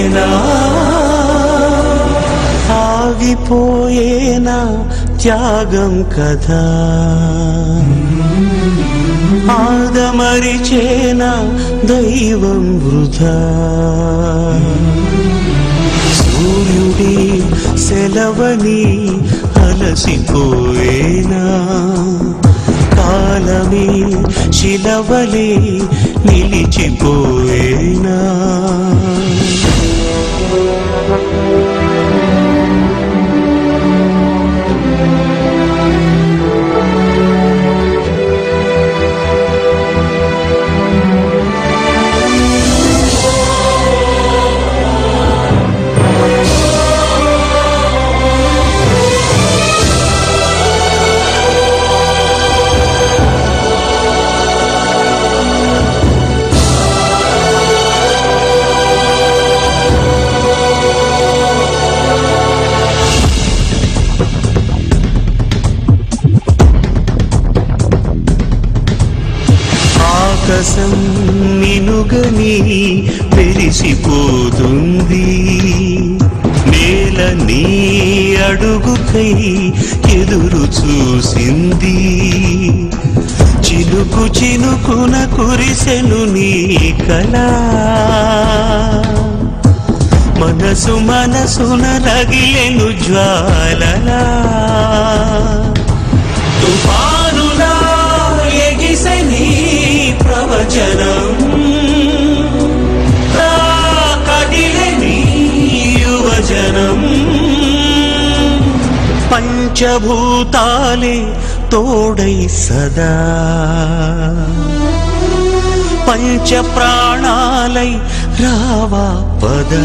మరిగెనా ఆగిపోయేనా త్యాగం కదా? ఆదమరిచేన దైవం వృధా? సూర్యుడి సెలవని అలసిపోయేనా? కాలమే శిలవలే నిలిచిపోయేనా? రసం నినుగని పెరిసిపోతుంది నేల నీ అడుగుకై ఎదురు చూసింది. చినుకు చినుకున కురిసెను నీ కళ. మనసు మనసున రగిలెను జ్వాలలా. తుఫా పంచభూతాలే తోడై సదా. పంచ ప్రాణాలై రావా పదా.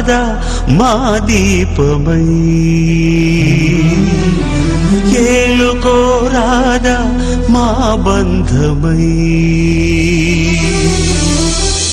మేలుకోరాదా మా దీపమై. ఏలుకోరాదా మా బంధమై.